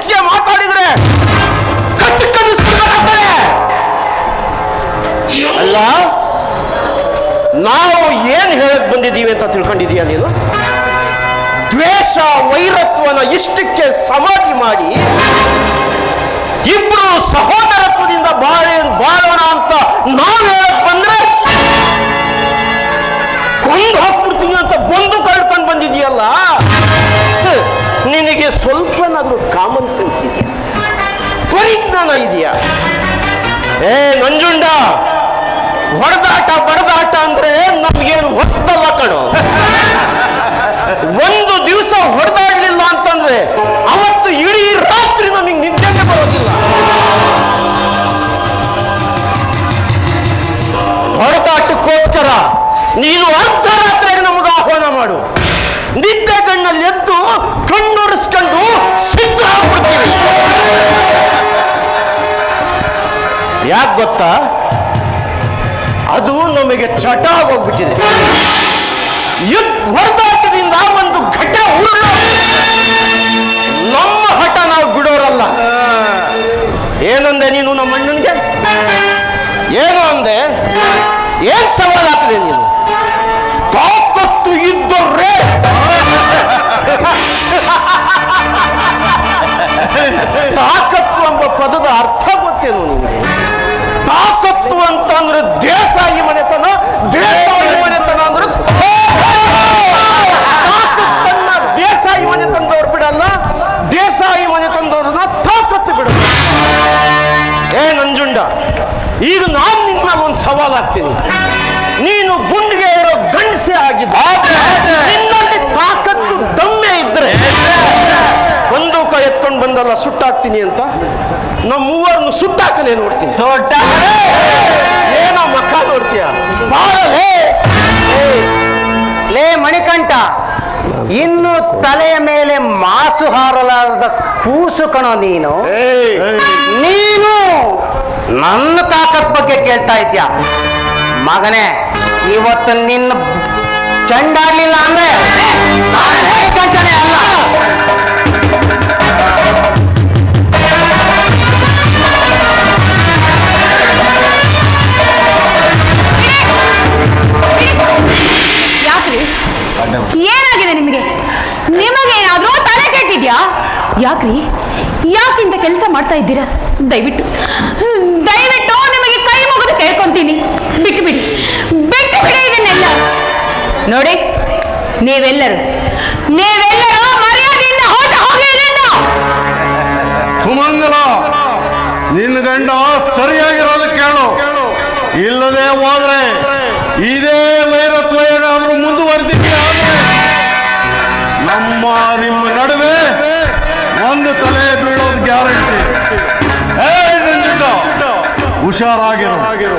ಹೆಚ್ಚಿಗೆ ಮಾತಾಡಿದ್ರೆ ಅಲ್ಲ, ನಾವು ಏನ್ ಹೇಳಕ್ ಬಂದಿದ್ದೀವಿ ಅಂತ ತಿಳ್ಕೊಂಡಿದೀಯ ನೀನು? ದ್ವೇಷ, ವೈರತ್ವನ ಇಷ್ಟಕ್ಕೆ ಸಮಾಧಿ ಮಾಡಿ ಇಬ್ರು ಸಹೋದರತ್ವದಿಂದ ಬಾಳ ಬಾಳೋಣ ಅಂತ ನಾವು ಹೇಳಕ್ ಬಂದ್ರೆ ಕೊಂದು ಏ ನಂಜುಂಡ ಹೊಡೆದಾಟ ಬಡದಾಟ ಅಂದ್ರೆ ನಮ್ಗೇನು ಹೊಸದಲ್ಲ ಕಣೋ. ಒಂದು ದಿವಸ ಹೊಡೆದಾಡ್ಲಿಲ್ಲ ಅಂತಂದ್ರೆ ಅವತ್ತು ಇಡೀ ಯಾಕೆ ಗೊತ್ತಾ? ಅದು ನಮಗೆ ಚಟ ಆಗೋಗ್ಬಿಟ್ಟಿದೆ ಹೊರದಾಟದಿಂದ ಒಂದು ಘಟ ಉರುಳ ನಮ್ಮ ಹಠ ನಾವು ಬಿಡೋರಲ್ಲ. ಏನಂದೆ ನೀನು ನಮ್ಮ ಅಣ್ಣನಿಗೆ? ಏನು ಅಂದೆ? ಏನ್ ಸವಾಲ್ ಆಗ್ತದೆ ನೀನು? ತಾಕತ್ತು ಇದ್ದವ್ರೆ. ತಾಕತ್ತು ಎಂಬ ಪದದ ಅರ್ಥ ಗೊತ್ತೇನು ನಿಮಗೆ ಅಂತಂದ್ರೆ ದೇಸಾಯಿ ಮನೆತನ ದೇಸಾಯಿ ಮನೆತನ ಅಂದ್ರೆ ತನ್ನ ದೇಸಾಯಿ ಮನೆ ತಂದವ್ರು ಬಿಡಲ್ಲ ದೇಸಾಯಿ ಮನೆ ತಂದವ್ರನ್ನ ತಾಕತ್ತು ಬಿಡಲ್ಲ ಏ ನಂಜುಂಡ, ಈಗ ನಾನು ನಿನ್ನ ಒಂದು ಸವಾಲ್ ಹಾಕ್ತೀನಿ. ನೀನು ಗುಂಡಿಗೆ ಇರೋ ಗಂಡಸೆ ಆಗಿದ್ದ ನಿನ್ನಲ್ಲಿ ತಾಕತ್ತು ದಮ್ಮೆ ಇದ್ರೆ ಬಂದೂಕ ಬಂದಲ್ಲ ಸುಟ್ಟಾಕ್ತೀನಿ ಅಂತ. ನಮ್ಮ ಮೂವರನ್ನು ಸುಟ್ಟಾಕಲೇ ನೋಡ್ತೀನಿ. ಏನೋ ಮಕ್ಕ ನೋಡ್ತೀಯ? ಲೇ. ಮಣಿಕಂಠ ಇನ್ನು ತಲೆಯ ಮೇಲೆ ಮಾಸು ಹಾರಲಾರದ ಕೂಸು ಕಣೋ ನೀನು. ನೀನು ನನ್ನ ತಾಕತ್ ಬಗ್ಗೆ ಕೇಳ್ತಾ ಇದ್ಯಾ? ಮಗನೇ ಇವತ್ತು ನಿನ್ನ ಚಂಡಾಗ್ಲಿಲ್ಲ ಅಂದ್ರೆ ಯಾಕ್ರಿ? ಯಾಕಿಂತ ಕೆಲಸ ಮಾಡ್ತಾ ಇದ್ದೀರಾ? ದಯವಿಟ್ಟು. ದಯವಿಟ್ಟು ನಿಮಗೆ ಕೈ ಮುಗಿದು ಕೇಳ್ಕೊಂತೀನಿ. ಬಿಟ್ಟು ಬಿಡಿ. ಬಿಟ್ಟು ಬಿಡಿ ಇದನ್ನೆಲ್ಲ. ನೋಡಿ, ನೀವೆಲ್ಲರೂ. ನೀವೆಲ್ಲರೂ ಮರ್ಯಾದೆಯಿಂದ ಹೋಟ ಹೋಗಿ. ಸುಮಂಗಲ, ನಿನ್ನ ಗಂಡ ಸರಿಯಾಗಿರೋದು ಕೇಳು. ಇಲ್ಲದೆ ಹೋದ್ರೆ ಇದೇ ವೈರತ್ವ ಏನಾದ್ರೂ ಮುಂದುವರೆದಿದೆ ಆದ್ರೆ ನಮ್ಮ ನಿಮ್ಮ ನಡುವೆ ಒಂದು ತಲೆ ಬೀಳೋದು ಗ್ಯಾರಂಟಿ ಹುಷಾರಾಗಿರೋ ಆಗಿರೋ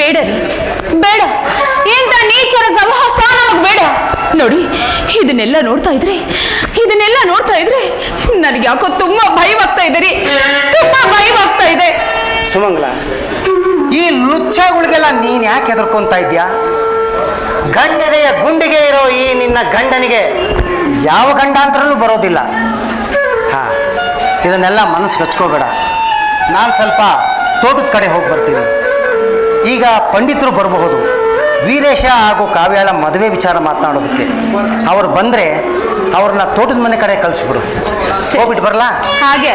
ಬೇಡ. ರೀ ಬೇಡ. ಇಂಥ ನೀಚರ ಸಹವಾಸ ನಮಗೆ ಬೇಡ. ನೋಡಿ, ಇದನ್ನೆಲ್ಲ ನೋಡ್ತಾ ಇದ್ರೆ, ಇದನ್ನೆಲ್ಲ ನೋಡ್ತಾ ಇದ್ರೆ ನನಗೆ ಯಾಕೋ ತುಂಬಾ ಭಯವಾಗ್ತಾ ಇದೆ ರೀ. ತುಂಬಾ ಭಯವಾಗ್ತಾ ಇದೆ. ಸುಮಂಗ್ಲ, ಈ ಲುಚ್ಚಗಳಿಗೆಲ್ಲ ನೀನ್ ಯಾಕೆ ಹೆದರ್ಕೊಂತ ಇದ್ಯಾ ಗಂಡನೆಯ ಗುಂಡಿಗೆ ಇರೋ ಈ ನಿನ್ನ ಗಂಡನಿಗೆ ಯಾವ ಗಂಡಾಂತರಲ್ಲೂ ಬರೋದಿಲ್ಲ. ಹಾ, ಇದನ್ನೆಲ್ಲ ಮನಸ್ಸು ಹಚ್ಕೋಬೇಡ. ನಾನು ಸ್ವಲ್ಪ ತೋಟದ ಕಡೆ ಹೋಗಿ ಬರ್ತೀನಿ. ಈಗ ಪಂಡಿತರು ಬರಬಹುದು. ವೀರೇಶ ಹಾಗೂ ಕಾವ್ಯಾಳ ಮದುವೆ ವಿಚಾರ ಮಾತನಾಡೋದಕ್ಕೆ. ಅವರು ಬಂದರೆ ಅವ್ರನ್ನ ತೋಟದ ಮನೆ ಕಡೆ ಕಳಿಸ್ಬಿಡು. ಹೋಗ್ಬಿಟ್ಟು ಬರಲ? ಹಾಗೆ